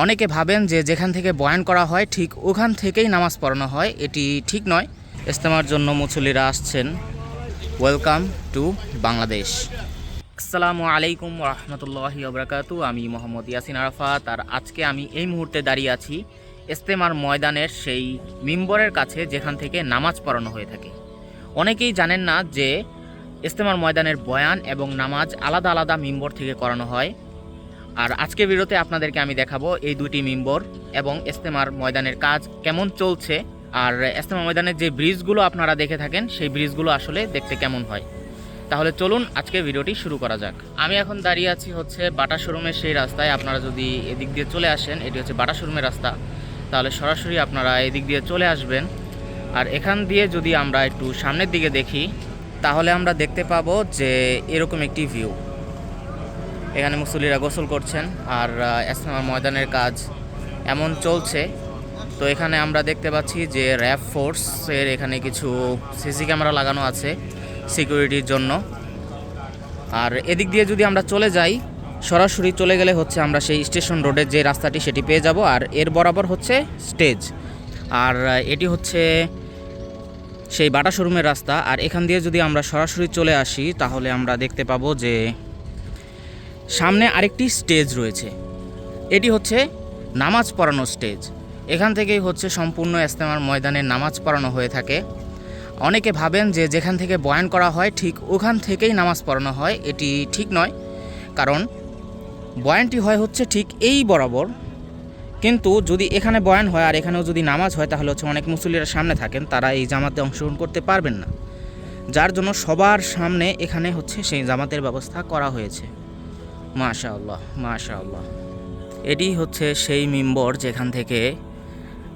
অনেকে ভাবেন যে যেখান থেকে বয়ান করা হয়, ঠিক ওখান থেকেই নামাজ পড়ানো হয়। এটি ঠিক নয়। ইস্তেমার জন্য মুসল্লিরা আসছেন। ওয়েলকাম টু বাংলাদেশ আসসালামু আলাইকুম রহমতুল্লাহি ওবরাকাতু। আমি মোহাম্মদ ইয়াসিন আরাফাত। আর আজকে আমি এই মুহূর্তে দাঁড়িয়ে আছি ইস্তেমার ময়দানের সেই মিম্বরের কাছে, যেখান থেকে নামাজ পড়ানো হয়ে থাকে। অনেকেই জানেন না যে ইস্তেমার ময়দানের বয়ান এবং নামাজ আলাদা আলাদা মিম্বর থেকে করানো হয়। আর আজকে ভিডিওতে আপনাদেরকে আমি দেখাবো এই দুটি মেম্বর এবং ইস্তেমার ময়দানের কাজ কেমন চলছে। আর ইস্তেমা ময়দানের যে ব্রিজগুলো আপনারা দেখে থাকেন, সেই ব্রিজগুলো আসলে দেখতে কেমন হয়। তাহলে চলুন আজকে ভিডিওটি শুরু করা যাক। আমি এখন দাঁড়িয়ে আছি হচ্ছে বাটা শোরুমের সেই রাস্তায়। আপনারা যদি এদিক দিয়ে চলে আসেন, এটি হচ্ছে বাটা শোরুমের রাস্তা। তাহলে সরাসরি আপনারা এদিক দিয়ে চলে আসবেন। আর এখান দিয়ে যদি আমরা একটু সামনের দিকে দেখি, তাহলে আমরা দেখতে পাবো যে এরকম একটি ভিউ এখানে মুসল্লিরা গোসল করছেন আর এসনামা ময়দানের কাজ এমন চলছে। তো এখানে আমরা দেখতে পাচ্ছি যে র্যাব ফোর্সের এখানে কিছু সিসি ক্যামেরা লাগানো আছে সিকিউরিটির জন্য। আর এদিক দিয়ে যদি আমরা চলে যাই, সরাসরি চলে গেলে হচ্ছে আমরা সেই স্টেশন রোডের যে রাস্তাটি সেটি পেয়ে যাব আর এর বরাবর হচ্ছে স্টেজ। আর এটি হচ্ছে সেই বাটা শোরুমের রাস্তা। আর এখান দিয়ে যদি আমরা সরাসরি চলে আসি, তাহলে আমরা দেখতে পাবো যে সামনে আরেকটি স্টেজ রয়েছে। এটি হচ্ছে নামাজ পড়ানো স্টেজ। এখান থেকেই হচ্ছে সম্পূর্ণ ইস্তেমার ময়দানে নামাজ পড়ানো হয়ে থাকে। অনেকে ভাবেন যে যেখান থেকে বয়ান করা হয় ঠিক ওখান থেকেই নামাজ পড়ানো হয়, এটি ঠিক নয়। কারণ বয়ানটি হয় হচ্ছে ঠিক এই বরাবর। কিন্তু যদি এখানে বয়ান হয় আর এখানেও যদি নামাজ হয়, তাহলে হচ্ছে অনেক মুসল্লিরা সামনে থাকেন, তারা এই জামাতে অংশগ্রহণ করতে পারবেন না। যার জন্য সবার সামনে এখানে হচ্ছে সেই জামাতের ব্যবস্থা করা হয়েছে। মাশা আল্লাহ মাশা আল্লাহ এটি হচ্ছে সেই মিম্বর যেখান থেকে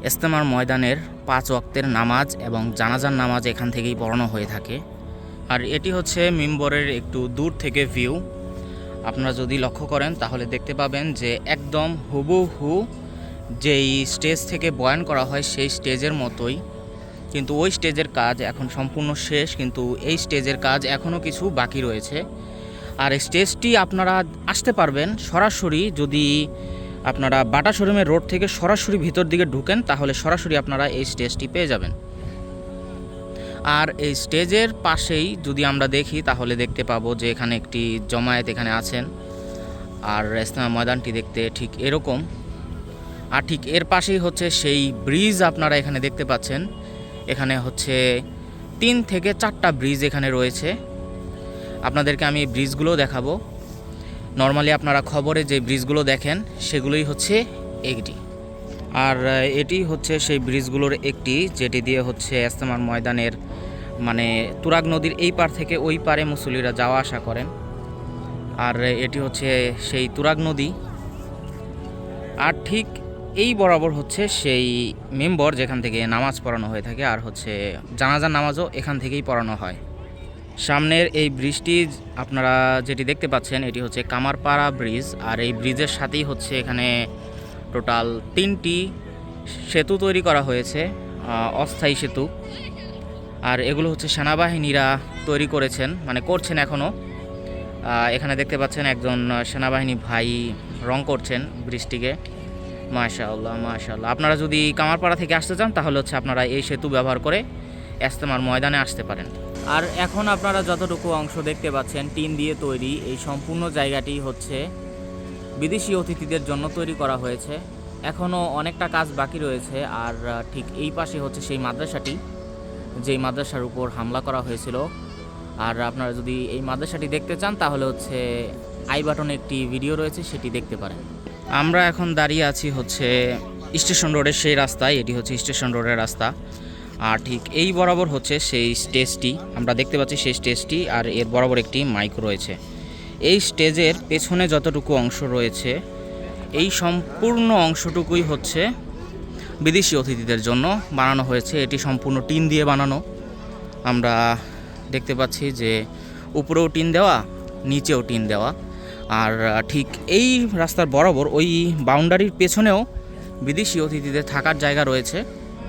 ইস্তেমার ময়দানের পাঁচ ওয়াক্তের নামাজ এবং জানাজার নামাজ এখান থেকেই পড়ানো হয়ে থাকে। আর এটি হচ্ছে মিম্বরের একটু দূর থেকে ভিউ। আপনারা যদি লক্ষ্য করেন, তাহলে দেখতে পাবেন যে একদম হুবহু যেই স্টেজ থেকে বয়ান করা হয়, সেই স্টেজের মতোই। কিন্তু ওই স্টেজের কাজ এখন সম্পূর্ণ শেষ, কিন্তু এই স্টেজের কাজ এখনও কিছু বাকি রয়েছে। আর এই স্টেজটি আপনারা আসতে পারবেন সরাসরি যদি আপনারা বাটা শোরুমের রোড থেকে সরাসরি ভিতর দিকে ঢুকেন, তাহলে সরাসরি আপনারা এই স্টেজটি পেয়ে যাবেন। আর এই স্টেজের পাশেই যদি আমরা দেখি, তাহলে দেখতে পাবো যে এখানে একটি জমায়েত এখানে আছেন। আর ইসলাম ময়দানটি দেখতে ঠিক এরকম। আর ঠিক এর পাশেই হচ্ছে সেই ব্রিজ আপনারা এখানে দেখতে পাচ্ছেন। এখানে হচ্ছে তিন থেকে চারটা ব্রিজ এখানে রয়েছে। আপনাদেরকে আমি ব্রিজগুলো দেখাবো। নর্মালি আপনারা খবরে যে ব্রিজগুলো দেখেন, সেগুলোই হচ্ছে একটি। আর এটি হচ্ছে সেই ব্রিজগুলোর একটি, যেটি দিয়ে হচ্ছে এস্তেমার ময়দানের মানে তুরাগ নদীর এই পার থেকে ওই পারে মুসল্লিরা যাওয়া আসা করেন। আর এটি হচ্ছে সেই তুরাগ নদী। আর ঠিক এই বরাবর হচ্ছে সেই মেম্বর যেখান থেকে নামাজ পড়ানো হয়ে থাকে, আর হচ্ছে জানাজার নামাজও এখান থেকেই পড়ানো হয়। সামনের এই ব্রিজটি আপনারা যেটি দেখতে পাচ্ছেন, এটি হচ্ছে কামারপাড়া ব্রিজ। আর এই ব্রিজের সাথেই হচ্ছে এখানে টোটাল তিনটি সেতু তৈরি করা হয়েছে অস্থায়ী সেতু। আর এগুলো হচ্ছে সেনাবাহিনীরা তৈরি করেছেন মানে করছেন এখনও এখানে দেখতে পাচ্ছেন একজন সেনাবাহিনী ভাই রং করছেন ব্রিজটিকে। মাশাআল্লাহ মাশাআল্লাহ। আপনারা যদি কামারপাড়া থেকে আসতে চান, তাহলে হচ্ছে আপনারা এই সেতু ব্যবহার করে এস্তেমার ময়দানে আসতে পারেন। আর এখন আপনারা যতটুকু অংশ দেখতে পাচ্ছেন, টিন দিয়ে তৈরি এই সম্পূর্ণ জায়গাটি হচ্ছে বিদেশি অতিথিদের জন্য তৈরি করা হয়েছে। এখনও অনেকটা কাজ বাকি রয়েছে আর ঠিক এই পাশে হচ্ছে সেই মাদ্রাসাটি, যেই মাদ্রাসার উপর হামলা করা হয়েছিল। আর আপনারা যদি এই মাদ্রাসাটি দেখতে চান, তাহলে হচ্ছে আই বাটনে একটি ভিডিও রয়েছে, সেটি দেখতে পারেন। আমরা এখন দাঁড়িয়ে আছি হচ্ছে স্টেশন রোডের সেই রাস্তায়, এটি হচ্ছে স্টেশন রোডের রাস্তা। আর ঠিক এই বরাবর হচ্ছে সেই স্টেজটি। আমরা দেখতে পাচ্ছি সেই স্টেজটি আর এর বরাবর একটি মাইক রয়েছে। এই স্টেজের পেছনে যতটুকু অংশ রয়েছে, এই সম্পূর্ণ অংশটুকুই হচ্ছে বিদেশি অতিথিদের জন্য বানানো হয়েছে। এটি সম্পূর্ণ টিন দিয়ে বানানো। আমরা দেখতে পাচ্ছি যে উপরেও টিন দেওয়া, নিচেও টিন দেওয়া। আর ঠিক এই রাস্তার বরাবর ওই বাউন্ডারির পেছনেও বিদেশি অতিথিদের থাকার জায়গা রয়েছে।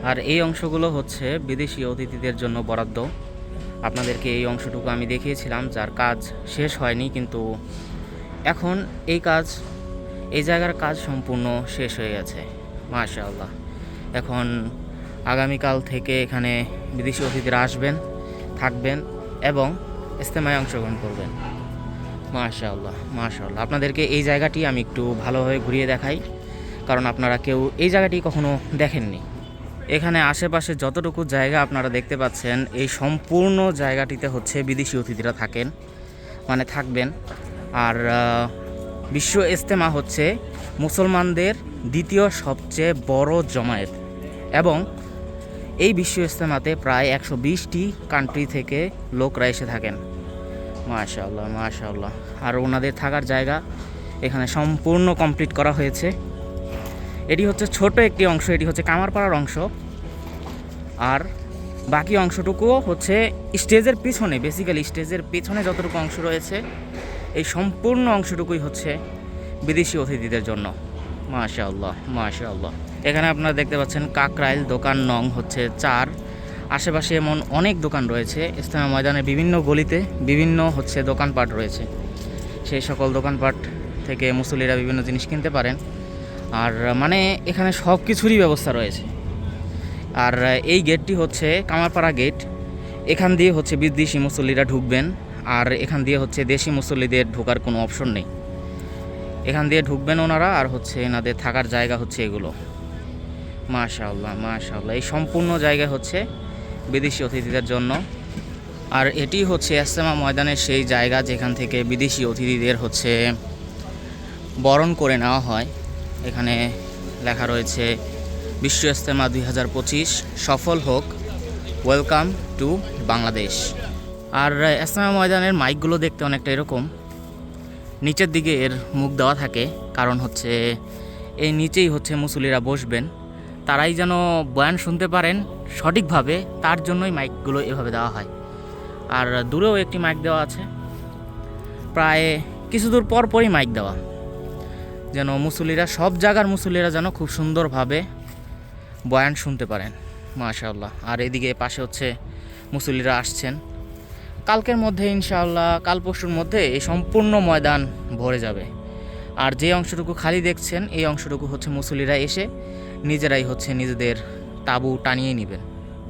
আর এই অংশগুলো হচ্ছে বিদেশি অতিথিদের জন্য বরাদ্দ। আপনাদেরকে এই অংশটুকু আমি দেখিয়েছিলাম, যার কাজ শেষ হয়নি, কিন্তু এখন এই কাজ, এই জায়গার কাজ সম্পূর্ণ শেষ হয়ে গেছে, মাশাআল্লাহ। এখন আগামীকাল থেকে এখানে বিদেশি অতিথিরা আসবেন, থাকবেন এবং ইস্তেমায় অংশগ্রহণ করবেন। মাশাআল্লাহ মাশাআল্লাহ। আপনাদেরকে এই জায়গাটি আমি একটু ভালোভাবে ঘুরিয়ে দেখাই, কারণ আপনারা কেউ এই জায়গাটি কখনো দেখেননি। এখানে আশেপাশে যতটুকু জায়গা আপনারা দেখতে পাচ্ছেন, এই সম্পূর্ণ জায়গাটিতে হচ্ছে বিদেশি অতিথিরা থাকেন মানে থাকবেন। আর বিশ্ব ইস্তেমা হচ্ছে মুসলমানদের দ্বিতীয় সবচেয়ে বড় জমায়েত। এবং এই বিশ্ব ইস্তেমাতে প্রায় একশো বিশটি কান্ট্রি থেকে লোকরা এসে থাকেন। মাশাআল্লাহ মাশাআল্লাহ। আর ওনাদের থাকার জায়গা এখানে সম্পূর্ণ কমপ্লিট করা হয়েছে। এটি হচ্ছে ছোট একটি অংশ, এটি হচ্ছে কামারপাড়ার অংশ। আর বাকি অংশটুকুও হচ্ছে স্টেজের পিছনে বেসিক্যালি স্টেজের পিছনে যতটুকু অংশ রয়েছে, এই সম্পূর্ণ অংশটুকুই হচ্ছে বিদেশি অতিথিদের জন্য। মাশাআল্লাহ মাশাআল্লাহ। এখানে আপনারা দেখতে পাচ্ছেন কাকরাইল দোকান নং হচ্ছে চার। আশেপাশে এমন অনেক দোকান রয়েছে ইস্তেমা ময়দানের বিভিন্ন গলিতে বিভিন্ন হচ্ছে দোকানপাট রয়েছে। সেই সকল দোকানপাট থেকে মুসল্লিরা বিভিন্ন জিনিস কিনতে পারেন। আর মানে এখানে সব কিছুরই ব্যবস্থা রয়েছে। আর, এই গেটটি হচ্ছে কামারপাড়া গেট। এখান দিয়ে হচ্ছে বিদেশি মুসল্লিরা ঢুকবেন। আর, এখান দিয়ে হচ্ছে দেশি মুসল্লিদের ঢোকার কোনো অপশন নেই। এখান দিয়ে ঢুকবেন ওনারা আর হচ্ছে এনাদের থাকার জায়গা হচ্ছে এগুলো। মাশাআল্লাহ মাশাআল্লাহ। এই সম্পূর্ণ জায়গা হচ্ছে বিদেশি অতিথিদের জন্য। আর এটি হচ্ছে এস্তেমা ময়দানের সেই জায়গা যেখান থেকে বিদেশি অতিথিদের হচ্ছে বরণ করে নেওয়া হয়। এখানে লেখা রয়েছে, বিশ্ব ইস্তেমা দুই হাজার পঁচিশ, সফল হোক, ওয়েলকাম টু বাংলাদেশ। আর ইস্তেমা ময়দানের মাইকগুলো দেখতে অনেকটা এরকম। নিচের দিকে এর মুখ দেওয়া থাকে, কারণ হচ্ছে এই নিচেই হচ্ছে মুসলিরা বসবেন। তারাই যেন বয়ান শুনতে পারেন সঠিকভাবে, তার জন্যই মাইকগুলো এভাবে দেওয়া হয়। আর দূরেও একটি মাইক দেওয়া আছে। প্রায় কিছু দূর পর পরই মাইক দেওয়া। যেন মুসল্লিরা, সব জায়গার মুসল্লিরা যেন খুব সুন্দরভাবে বয়ান শুনতে পারেন, মাশাআল্লাহ। আর এদিকে পাশে হচ্ছে মুসল্লিরা আসছেন। কালকের মধ্যে ইনশাআল্লাহ, কাল পরশুর মধ্যে এই সম্পূর্ণ ময়দান ভরে যাবে। আর যে অংশটুকু খালি দেখছেন, এই অংশটুকু হচ্ছে মুসল্লিরা এসে নিজেরাই হচ্ছে নিজেদের তাবু টানিয়ে নেবেন।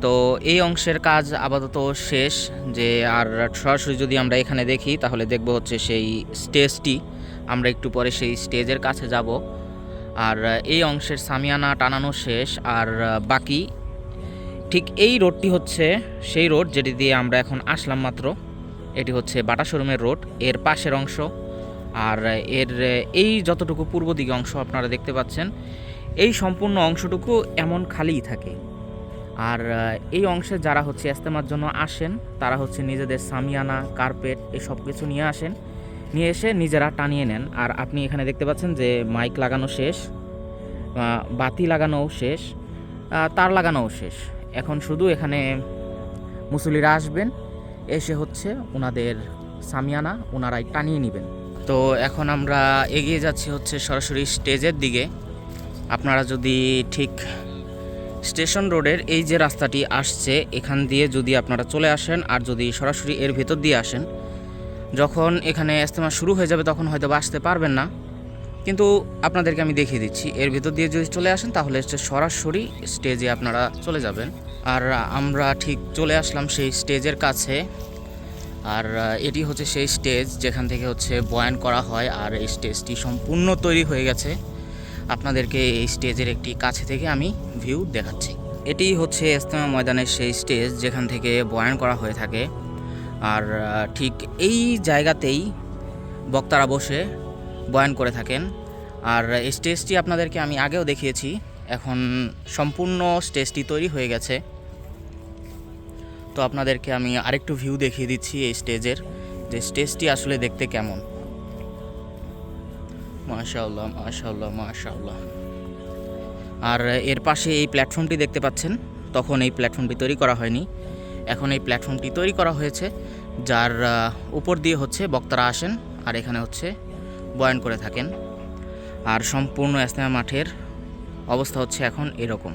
তো এই অংশের কাজ আপাতত শেষ, যে আর সরাসরি যদি আমরা এখানে দেখি, তাহলে দেখব হচ্ছে সেই স্টেজটি। আমরা একটু পরে সেই স্টেজের কাছে যাব। আর এই অংশের সামিয়ানা টানানো শেষ। আর বাকি ঠিক এই রোডটি হচ্ছে সেই রোড যেটি দিয়ে আমরা এখন আসলাম মাত্র। এটি হচ্ছে বাটা শোরুমের রোড, এর পাশের অংশ। আর এর এই যতটুকু পূর্ব দিকে অংশ আপনারা দেখতে পাচ্ছেন, এই সম্পূর্ণ অংশটুকু এমন খালিই থাকে। আর এই অংশে যারা হচ্ছে ইস্তেমার জন্য আসেন, তারা হচ্ছে নিজেদের সামিয়ানা, কার্পেট এই সব কিছু নিয়ে আসেন। নিয়ে এসে নিজেরা টানিয়ে নেন। আর আপনি এখানে দেখতে পাচ্ছেন যে মাইক লাগানো শেষ বাতি লাগানোও শেষ তার লাগানোও শেষ। এখন শুধু এখানে মুসল্লিরা আসবেন, এসে হচ্ছে ওনাদের সামিয়ানা ওনারাই টানিয়ে নেবেন। তো এখন আমরা এগিয়ে যাচ্ছি হচ্ছে সরাসরি স্টেজের দিকে। আপনারা যদি ঠিক স্টেশন রোডের এই যে রাস্তাটি আসছে, এখান দিয়ে যদি আপনারা চলে আসেন আর যদি সরাসরি এর ভেতর দিয়ে আসেন যখন এখানে ইস্তেমা শুরু হয়ে যাবে তখন হয়তো আসতে পারবেন না। কিন্তু আপনাদেরকে আমি দেখিয়ে দিচ্ছি, এর ভেতর দিয়ে যদি চলে আসেন তাহলে সরাসরি স্টেজে আপনারা চলে যাবেন। আর আমরা ঠিক চলে আসলাম সেই স্টেজের কাছে। আর এটি হচ্ছে সেই স্টেজ যেখান থেকে হচ্ছে বয়ান করা হয়। আর এই স্টেজটি সম্পূর্ণ তৈরি হয়ে গেছে। আপনাদেরকে এই স্টেজের একটি কাছে থেকে আমি ভিউ দেখাচ্ছি। এটি হচ্ছে ইস্তেমা ময়দানের সেই স্টেজ যেখান থেকে বয়ান করা হয়ে থাকে। আর ঠিক এই জায়গাতেই বক্তারা বসে বয়ান করে থাকেন। আর স্টেজটি আপনাদেরকে আমি আগেও দেখিয়েছি, এখন সম্পূর্ণ স্টেজটি তৈরি হয়ে গেছে। তো আপনাদেরকে আমি আরেকটু ভিউ দেখিয়ে দিচ্ছি এই স্টেজের, যে স্টেজটি আসলে দেখতে কেমন। মাশাআল্লাহ মাশাআল্লাহ মাশাআল্লাহ। আর এর পাশে এই প্ল্যাটফর্মটি দেখতে পাচ্ছেন, তখন এই প্ল্যাটফর্মটি তৈরি করা হয়নি। এখন এই প্ল্যাটফর্মটি তৈরি করা হয়েছে, যার উপর দিয়ে হচ্ছে বক্তারা আসেন আর এখানে হচ্ছে বয়ান করে থাকেন। আর সম্পূর্ণ ইস্তেমা মাঠের অবস্থা হচ্ছে এখন এরকম।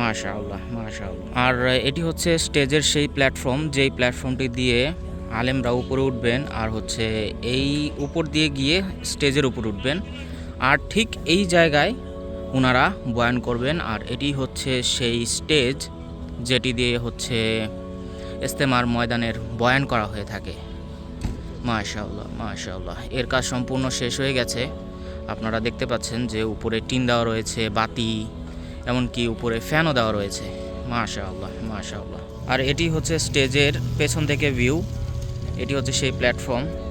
মাশাআল্লাহ মাশাআল্লাহ। আর এটি হচ্ছে স্টেজের সেই প্ল্যাটফর্ম, যেই প্ল্যাটফর্মটি দিয়ে আলেমরা উপরে উঠবেন আর হচ্ছে এই উপর দিয়ে গিয়ে স্টেজের উপর উঠবেন। আর ঠিক এই জায়গায় ওনারা বয়ান করবেন আর এটি হচ্ছে সেই স্টেজ যেটি দিয়ে হচ্ছে ইস্তেমার ময়দানের বয়ান করা হয়ে থাকে। মাশাআল্লাহ মাশাআল্লাহ। এর কাজ সম্পূর্ণ শেষ হয়ে গেছে। আপনারা দেখতে পাচ্ছেন যে উপরে টিন দেওয়া রয়েছে, বাতি, এমনকি উপরে ফ্যানও দেওয়া রয়েছে। মাশাআল্লাহ মাশাআল্লাহ। আর এটি হচ্ছে স্টেজের পেছন থেকে ভিউ। এটি হচ্ছে সেই প্ল্যাটফর্ম।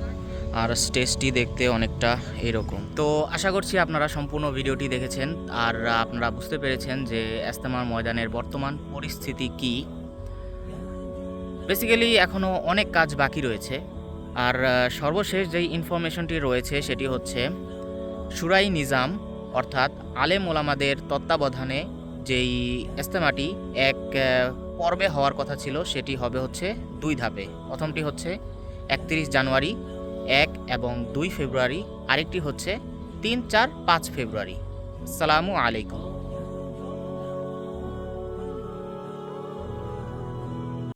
আর স্টেজটি দেখতে অনেকটা এরকম। তো আশা করছি আপনারা সম্পূর্ণ ভিডিওটি দেখেছেন। আর আপনারা বুঝতে পেরেছেন যে এস্তেমার ময়দানের বর্তমান পরিস্থিতি কী। বেসিক্যালি এখনও অনেক কাজ বাকি রয়েছে। আর সর্বশেষ যেই ইনফরমেশনটি রয়েছে, সেটি হচ্ছে সুরাই নিজাম, অর্থাৎ আলেম ওলামাদের তত্ত্বাবধানে যেই ইস্তেমাটি এক পর্বে হওয়ার কথা ছিল, সেটি হবে হচ্ছে দুই ধাপে। প্রথমটি হচ্ছে একত্রিশ জানুয়ারি এক এবং দুই ফেব্রুয়ারি আরেকটি হচ্ছে তিন চার পাঁচ ফেব্রুয়ারি। সালামু আলাইকুম।